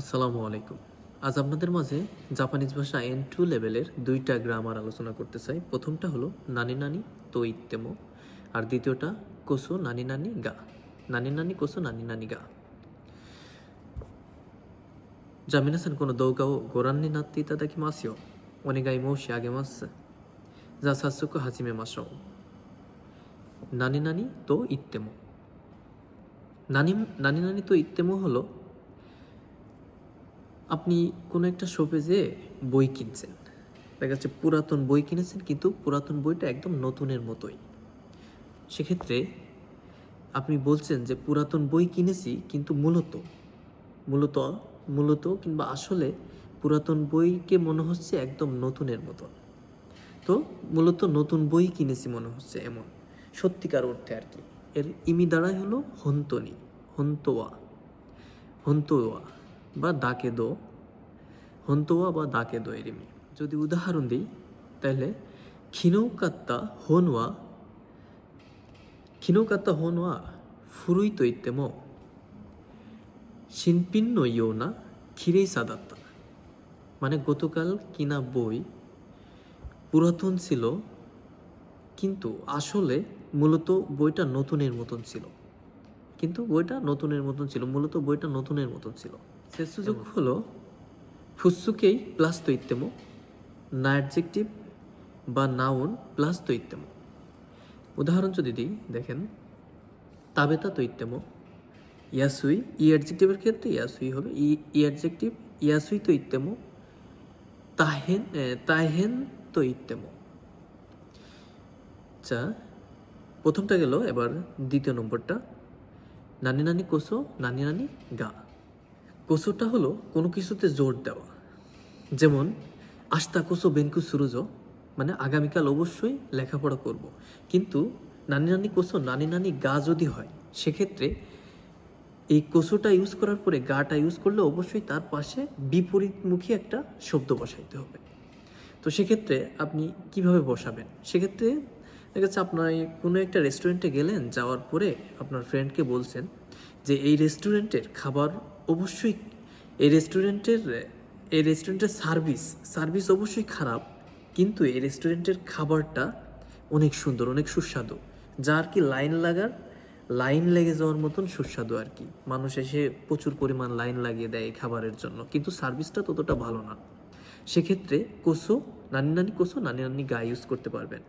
আসসালামু আলাইকুম। আজ আপনাদের মাঝে জাপানিজ ভাষা এন টু লেভেলের দুইটা গ্রামার আলোচনা করতে চাই। প্রথমটা হলো নানি নানি তো ইত্তেমো আর দ্বিতীয়টা কোসো নানি নানি গা। নানি নানি কোসো নানি নানি গা। জামিনাসান কোনো দৌগাও গোরান্নি নাত্তি তাদাকি মাসিও? অনেগাই মৌসি আগে মাস যা শাসুকো হাসিমে মাসাও। নানি নানি তো ইত্তেমো নানি নানি নানি তো ইত্তেমো হলো আপনি কোনো একটা শোপেজে বই কিনছেন। দেখা যাচ্ছে পুরাতন বই কিনেছেন, কিন্তু পুরাতন বইটা একদম নতুনের মতোই। সেক্ষেত্রে আপনি বলছেন যে পুরাতন বই কিনেছি, কিন্তু মূলত মূলত মূলত কিংবা আসলে পুরাতন বইকে মনে হচ্ছে একদম নতুনের মতো তো মূলত নতুন বই কিনেছি মনে হচ্ছে এমন, সত্যিকার অর্থে আর কি। এর ইমি দাঁড়ায় হলো হন্তনি হন্তোয়া হন্তোয়া বা দাকে দো, হন্তোয়া বা দাকে দো এরিমি। যদি উদাহরণ দিই, তাহলে খিনৌকাত্তা হোনওয়া খিনৌকাত্তা হোনওয়া ফুরুই তো ইত্তেম শিনপিন নইও না খিরেই সাদাত্তা মানে গতকাল কিনা বই পুরাতন ছিল, কিন্তু আসলে মূলত বইটা নতুনের মতন ছিল। কিন্তু বইটা নতুনের মতন ছিল, মূলত বইটা নতুনের মতন ছিল। শেষ সুযোগ হলো ফুসুকেই প্লাস তৈত্যেমো না অ্যাডজেক্টিভ বা নাউন প্লাস তৈত্যেমো উদাহরণ যদি দিই, দেখেন, তাবেতা তৈত্যেমো ইয়াসুই, ই অ্যাডজেক্টিভের ক্ষেত্রে ইয়াসুই হবে, ই ই অ্যাডজেক্টিভ, ইয়াসুই তো ইত্তেমো তাহেন তাহেন তো ইত্তেমো আচ্ছা প্রথমটা গেল, এবার দ্বিতীয় নম্বরটা। নানি নানি কোসো নানি নানি গা। কোসোটা হলো কোনো কিছুতে জোর দেওয়া। যেমন, আস্তা কোসো বেনকু সুরুজ মানে আগামীকাল অবশ্যই লেখাপড়া করব। কিন্তু নানি নানি কোসো, নানি নানি গা যদি হয়, সেক্ষেত্রে এই কোসোটা ইউজ করার পরে গাটা ইউজ করলে অবশ্যই তার পাশে বিপরীতমুখী একটা শব্দ বসাইতে হবে। তো সেক্ষেত্রে আপনি কীভাবে বসাবেন? সেক্ষেত্রে দেখা যাচ্ছে আপনার কোনো একটা রেস্টুরেন্টে গেলেন, যাওয়ার পরে আপনার ফ্রেন্ডকে বলছেন যে, এই রেস্টুরেন্টের খাবার অবশ্যই, এই রেস্টুরেন্টের এই রেস্টুরেন্টের সার্ভিস সার্ভিস অবশ্যই খারাপ, কিন্তু এই রেস্টুরেন্টের খাবারটা অনেক সুন্দর, অনেক সুস্বাদু। যা আর কি লাইন লাগার লাইন লেগে যাওয়ার মতন সুস্বাদু আর কি। মানুষ এসে প্রচুর পরিমাণ লাইন লাগিয়ে দেয় এই খাবারের জন্য, কিন্তু সার্ভিসটা ততটা ভালো না। সেক্ষেত্রে কোসো, নানি নানি কোসো, নানি নানি গা ইউজ করতে পারবেন।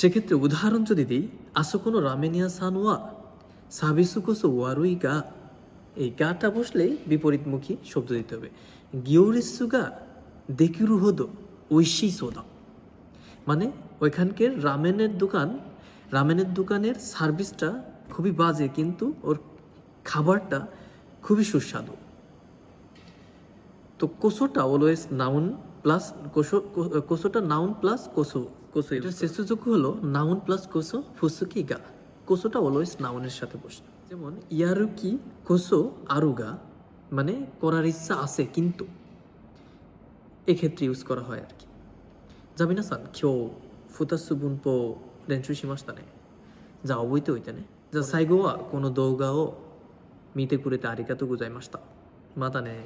সেক্ষেত্রে উদাহরণ যদি দিই আসো কোনো রামেনিয়া সানোয়া সাবিসু কোসো ওয়ারুই গা এই গাটা বসলেই বিপরীতমুখী শব্দ দিতে হবে। গিওরিসু গা দেকিরু হদো ঐশী সোদা মানে ওইখানকার রামেনের দোকান, রামেনের দোকানের সার্ভিসটা খুবই বাজে, কিন্তু ওর খাবারটা খুবই সুস্বাদু। তো কোসোটা অলওয়েজ নাউন প্লাস কোসো কোসোটা নাউন প্লাস কোসো কোসো এটা সেসুজুকু হলো নাউন প্লাস কোসো ফুসুকি গা। কোসোটা অলওয়েজ নাউনের সাথে বসে। যেমন ইয়ারুকি কোসো আরুগা মানে করার ইচ্ছা আছে কিন্তু এক্ষেত্রে ইউজ করা হয় আর কি। যাবি না সান খেও ফুতাসুবুন পো রেঞ্চু সীমাস্তানে যা অবৈতে ওইতানে যা সাইগোয়া কোনো দৌগাও মিতে কুড়েতে আরিকাতো গুজাই মা মাতানে